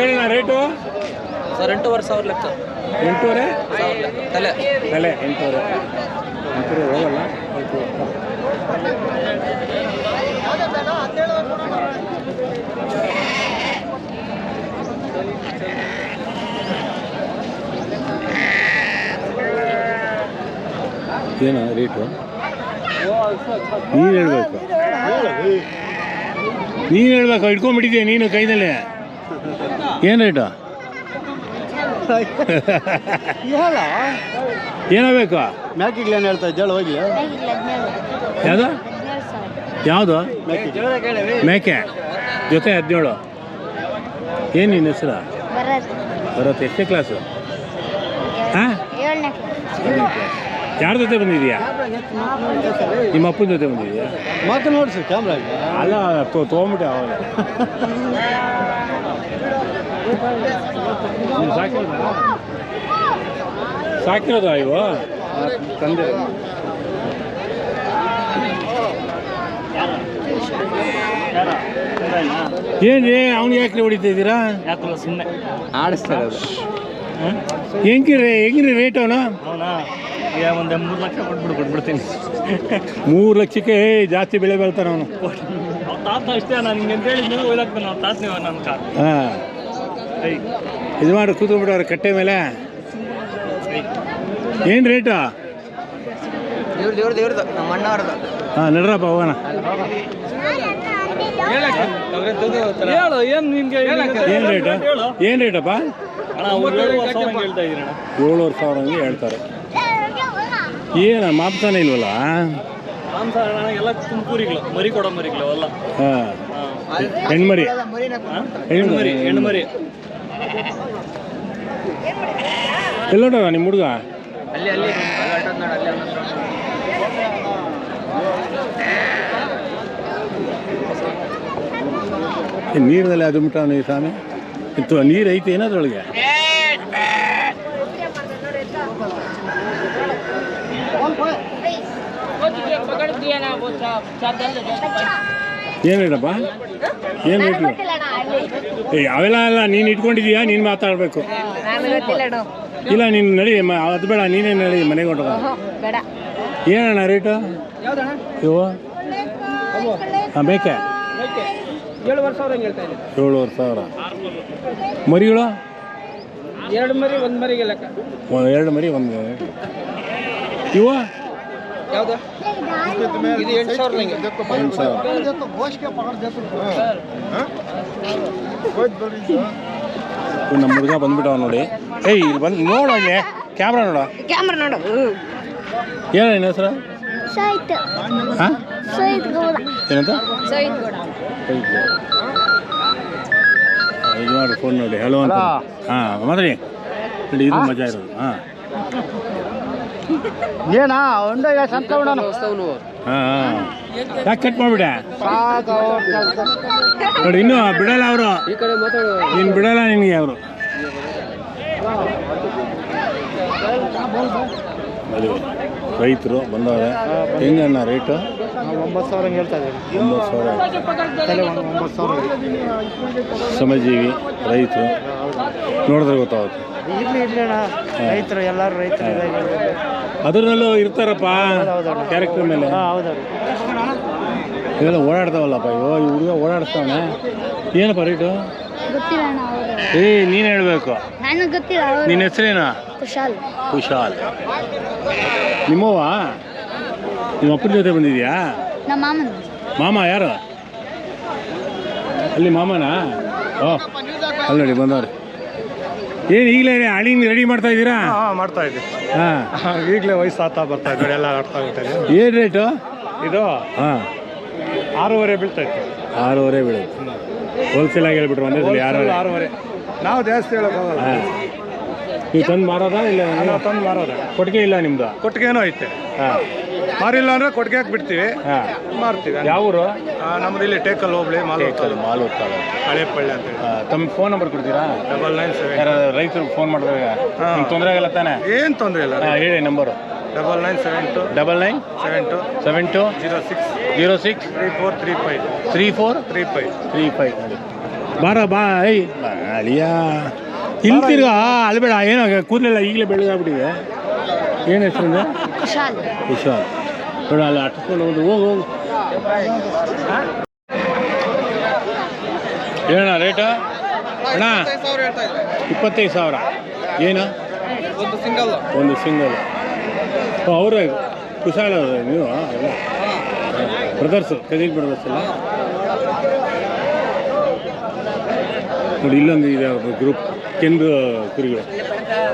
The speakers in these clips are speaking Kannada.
ಏನಿಲ್ಲ ರೇಟು ಸರ್ ಎಂಟೂವರೆ ಸಾವಿರ ಲೆಕ್ಕ. ಎಂಟೂವರೆ? ತಲೆ. ತಲೆ ಎಂಟೂವರೆ. ಎಂಟೂವರೆ ಹೋಗಲ್ಲ. ಏನ ರೇಟು ನೀನು ಹೇಳ್ಬೇಕು. ನೀನು ಹೇಳ್ಬೇಕು ಇಟ್ಕೊಂಡ್ಬಿಟ್ಟಿದ್ಯಾ ನೀನು ಕೈನಲ್ಲಿ? ಏನು ರೇಟು ಹೇಳ ಏನಾಗಬೇಕು ಮ್ಯಾಕಿಗ್ಲ ಏನು ಹೇಳ್ತಾ ಇದ್ದೇಳು ಹೋಗಿ. ಯಾವುದು? ಯಾವುದು? ಮೇಕೆ. ಜೊತೆ ಹದಿನೇಳು ಏನು ನಿನ್ನ ಹೆಸರು? ಬರತ್ತೆ ಬರುತ್ತೆ ಎಷ್ಟೇ ಕ್ಲಾಸು ಹಾಂ? ಯಾರ ಜೊತೆ ಬಂದಿದೀಯಾ ನಿಮ್ಮ ಅಪ್ಪನ ಜೊತೆ ಬಂದಿದೀಯಾ ಮಾತು ನೋಡಿಸಿ ಕ್ಯಾಮ್ರಾ ಅಲ್ಲ ತೊ ತೊಗೊಂಬಿಟ್ಟೆ ಅವಾಗ. ಸಾಕಿರೋದಾ ಸಾಕಿರೋದಾ ಇವು? ತಂದೆ. ಏನ್ರಿ ಅವ್ನಿಗೆ ಯಾಕ್ರಿ ಹೊಡಿತಾ ಇದ್ದೀರಾ? ಯಾಕಲ್ಲ ಸುಮ್ಮನೆ ಆಡಿಸ್ತಾರೆ ಹೆಂಗಿರಿ ಹೆಂಗ್ರಿ ರೇಟ್ ಅವನು? ಅವನಾ? ಈಗ ಒಂದು ಮೂರು ಲಕ್ಷ ಕೊಟ್ಬಿಡು ಕೊಟ್ಬಿಡ್ತೀನಿ. ಮೂರು ಲಕ್ಷಕ್ಕೆ ಏ, ಜಾಸ್ತಿ ಬೆಳೆ ಬೆಳ್ತಾನೆ ಅವನು. ತಾತ ಅಷ್ಟೇ ನಾನು ಹಿಂಗೆ ಅಂತ ಹೇಳಿದ್ಮೇಲೆ ಒಯ್ದಾಕ್ತಾನೆ ಅವ್ನ ತಾತ ನೀವು ನನ್ನ ಕಾರ್. ಹಾಂ. ಇದು ಮಾಡಿ ಕೂತ್ಕೊಂಡ್ಬಿಟ್ಟವ್ರೆ ಕಟ್ಟೆ ಮೇಲೆ. ಏನು ರೇಟು ಹಾಂ ನಡ್ರಪ್ಪ ಹೋಗೋಣ. ಹೇಳು ಏನು ನಿಮಗೆ ಏನು ರೇಟು ಏನು ರೇಟಪ್ಪ ಏಳುವರೆ ಸಾವಿರ ಹಂಗೆ ಹೇಳ್ತಾರೆ. ಏನು ಮಾಂಸನೇ ಇಲ್ವಲ್ಲ? ಎಲ್ಲ ತುಮಕೂರಿಗಳು ಮರಿ ಕೊಡೋ ಮರಿಗಳು ಅಲ್ಲ ಹಾಂ? ಹೆಣ್ಮರಿ. ಹೆಣ್ಮರಿ ಹೆಣ್ಮರಿ. ಎಲ್ಲೋಟವ ನಿಮ್ಮ ಹುಡುಗ? ಅಲ್ಲಿ ಅಲ್ಲಿ. ಅಲ್ಲಿ ನೀರಿನಲ್ಲಿ ಅದು ಈ ಸ್ವಾಮಿ ಇತ್ತು ನೀರು ಐತೆ ಏನದ್ರೊಳಗೆ ಏನು ರೇಟಪ್ಪ ಏನು ರೇಟ್ ಏ ಅವೆಲ್ಲ ಅಲ್ಲ ನೀನು ಇಟ್ಕೊಂಡಿದೀಯಾ? ನೀನು ಮಾತಾಡಬೇಕು. ಇಲ್ಲ ನೀನು ನಡಿ ಅದು ಬೇಡ ನೀನೇ ನಡಿ ಮನೆಗೆ ಹೊಂಟೋಗ ಏನಣ್ಣ ರೇಟು? ಇವು? ಹಾಂ ಬೇಕೆ ಏಳುವರೆ ಸಾವಿರ. ಮರಿಗಳು? ಎರಡು ಮರಿ ಒಂದು ಮರಿಗೆ ಲೆಕ್ಕ. ಎರಡು ಮರಿ ಒಂದು ಇವು? ಯಾವುದು? ಇದು ಎಂಟು ಸಾವಿರ ನಮ್ಮ ಹುಡುಗ ಬಂದ್ಬಿಟ್ಟವ ನೋಡಿ. ಏಯ್ ಇಲ್ಲಿ ಬಂದು ನೋಡು ಅಲ್ಲಿ ಕ್ಯಾಮ್ರಾ ನೋಡು. ಕ್ಯಾಮ್ರಾ ನೋಡು. ಏನು ನಿನ್ನ ಹೆಸರು? ಹಾಂ? ಏನಂತ. ಇದು ಫೋನ್ ನೋಡಿ. ಹಲೋ ಅಂತ. ಹಾಂ ಮಾತಾಡಿ. ನೋಡಿ ಇದು ಮಜಾ ಇರೋದು. ಹಾಂ. ಏನಾ ಒಂದೇ ಸಂತ ಬಿಡೋಣ ಹಾಂ ಹಾಂ. ಯಾಕೆ ಕಟ್ ಮಾಡಿಬಿಡೆ ನೋಡಿ ಇನ್ನು ಬಿಡಲ್ಲ ಅವರು. ನೀನು ಬಿಡಲ್ಲ ನಿನಗೆ ಅವರು. ರೈತರು ಬಂದವ್ರೆ ಹೆಂಗಣ್ಣ ರೇಟು ಒಂಬತ್ತು ಸಾವಿರ ಹೇಳ್ತಾ ಇದ್ದೀವಿ. ಒಂಬತ್ತು ಸಾವಿರ. ಒಂಬತ್ತು ಸಾವಿರ. ಶ್ರಮಜೀವಿ ರೈತರು. ನೋಡಿದ್ರೆ ಗೊತ್ತಾಗುತ್ತೆ. ಇರ್ಲಿ ಇರ್ಲಿ ಅಣ್ಣ. ರೈತರು ಎಲ್ಲರೂ ರೈತರು ಅದರಲ್ಲೂ ಅದ್ರಲ್ಲೂ ಇರ್ತಾರಪ್ಪ ಕ್ಯಾರೆಕ್ಟರ್ ಮೇಲೆ. ಹಾಂ ಹೌದೌದು ಇವೆಲ್ಲ ಓಡಾಡ್ತಾವಲ್ಲಪ್ಪ ಅಯ್ಯೋ ಈ ಹುಡುಗ ಓಡಾಡಿಸ್ತಾವನೆ. ಏನಪ್ಪ ರೇಟು ಏ ನೀನು ಹೇಳಬೇಕು. ನನಗೆ ಗೊತ್ತಿಲ್ಲ ಅವರು. ನಿನ್ನ ಹೆಸರೇನಾ? ಕುಶಾಲ್. ಕುಶಾಲ್. ನಿಮ್ಮವ್ವ? ನಿಮ್ಮ ಅಪ್ಪನ ಜೊತೆ ಬಂದಿದ್ಯಾ? ನಮ್ಮ ಮಾಮನ. ಮಾಮ ಯಾರು? ಅಲ್ಲಿ ಮಾಮನಾ? ಓ ಅಲ್ಲಿ ಬಂದವ್ರೆ. ಏನು ಈಗಲೇ ಅಳಿನ ರೆಡಿ ಮಾಡ್ತಾ ಇದ್ದೀರಾ? ಹಾಂ ಮಾಡ್ತಾ ಇದ್ದೀವಿ. ಹಾಂ. ಈಗಲೇ ವಯಸ್ಸು ಆತಾ ಬರ್ತಾ ಇದ್ದಾರೆ ಎಲ್ಲ ಆಡ್ತಾ ಇರ್ತಾರೆ ಏನು ರೇಟು ಇದು ಹಾಂ. ಆರೂವರೆ ಬೀಳ್ತಾ ಇತ್ತು ಆರೂವರೆ ಬೀಳುತ್ತೆ. ಹೋಲ್ಸೇಲ್ ಆಗಿ ಹೇಳ್ಬಿಟ್ರು ಒಂದೇ ಸಲ ಯಾರು ಆರೂವರೆ. ನಾವು ಜಾಸ್ತಿ ಹೇಳೋಕ್ಕಾಗಲ್ಲ ಹಾಂ. ನೀವು ತಂದು ಮಾರೋದಾ ಇಲ್ಲ? ನಾವು ತಂದು ಮಾರೋದಾ. ಕೊಟ್ಟಿಗೆ ಇಲ್ಲ ನಿಮ್ದು? ಕೊಟ್ಟಿಗೆನೂ ಐತೆ. ಹಾಂ. ಮಾರಿಲ್ಲ ಅಂದ್ರೆ ಕೊಟ್ಟಿಗೆ ಬಿಡ್ತೀವಿ ಹಾಂ. ಮಾರ್ತೀವಿ. ಯಾವ ಊರು ಆ, ನಮ್ದು ಇಲ್ಲಿ ಟೇಕಲ್ ಹೋಗ್ಲಿ ಮಾಲೂರು ಮಾಲೂರು ತಾಲೂಕು. ಹಳೆ ಪಳ್ಳ ಅಂತ ಹೇಳಿ. ತಮ್ಮ ಫೋನ್ ನಂಬರ್ ಕೊಡ್ತೀರಾ? ಡಬಲ್ ನೈನ್ ಸೆವೆನ್ ಯಾರು ರೈತರಿಗೆ ಫೋನ್ ಮಾಡಿದಾಗ ನಿಮ್ಗೆ ತೊಂದರೆ ಆಗಲ್ಲ ತಾನೆ? ಏನು ತೊಂದರೆ ಇಲ್ಲ. ಹಾಂ ಹೇಳಿ number double nine seven two double nine seven two seven two zero six zero six three four three five three four three five three five ಬಾರ ಬಾ ಐ ಅಳಿಯ. ಇಲ್ಲಿ ತಿರ್ಗಾ ಅಲ್ಲಿ ಬೇಡ ಏನೋ ಕೂದಲೆಲ್ಲ ಈಗಲೇ ಬೆಳಗಾಗ್ಬಿಟ್ಟಿದೆ ಏನು ಹೆಸರು ಕುಶಾಲ್. ವಿಶ್ವಾಸ್ ನೋಡ ಅಲ್ಲಿ ಅಟ್ಸ್ಕೊಂಡು ಹೋಗುದು ಹೋಗು ಹೋಗು. ಏನಣ್ಣ ರೇಟ ಅಣ್ಣ ಇಪ್ಪತ್ತೈದು ಸಾವಿರ. ಏನು? ಒಂದು ಸಿಂಗಲ್ ಒಂದು ಸಿಂಗಲ್ ಅವರೇ ಕುಶಾಲ ಅವ್ರೆ ನೀವು? ಬ್ರದರ್ಸು ಕದೀಲ್ ಬ್ರದರ್ಸ್ ಅಲ್ಲ ನೋಡಿ ಇಲ್ಲೊಂದು ಇದೆ ಗ್ರೂಪ್ ಕೆಂದು ಕುರಿಗಳು.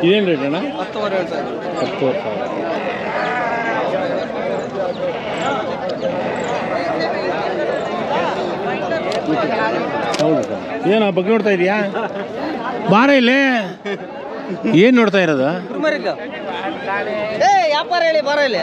ಇದೇನು ರೇಟ್ ಅಣ್ಣ? ಹತ್ತು ಸಾವಿರ. ಏನು ಬಗ್ಗೆ ನೋಡ್ತಾ ಇದೀಯಾ? ಬಾರ ಇಲ್ಲಿ. ಏನು ನೋಡ್ತಾ ಇರೋದು? ಏ ವ್ಯಾಪಾರ ಹೇಳಿ ಬಾರ ಇಲ್ಲಿ.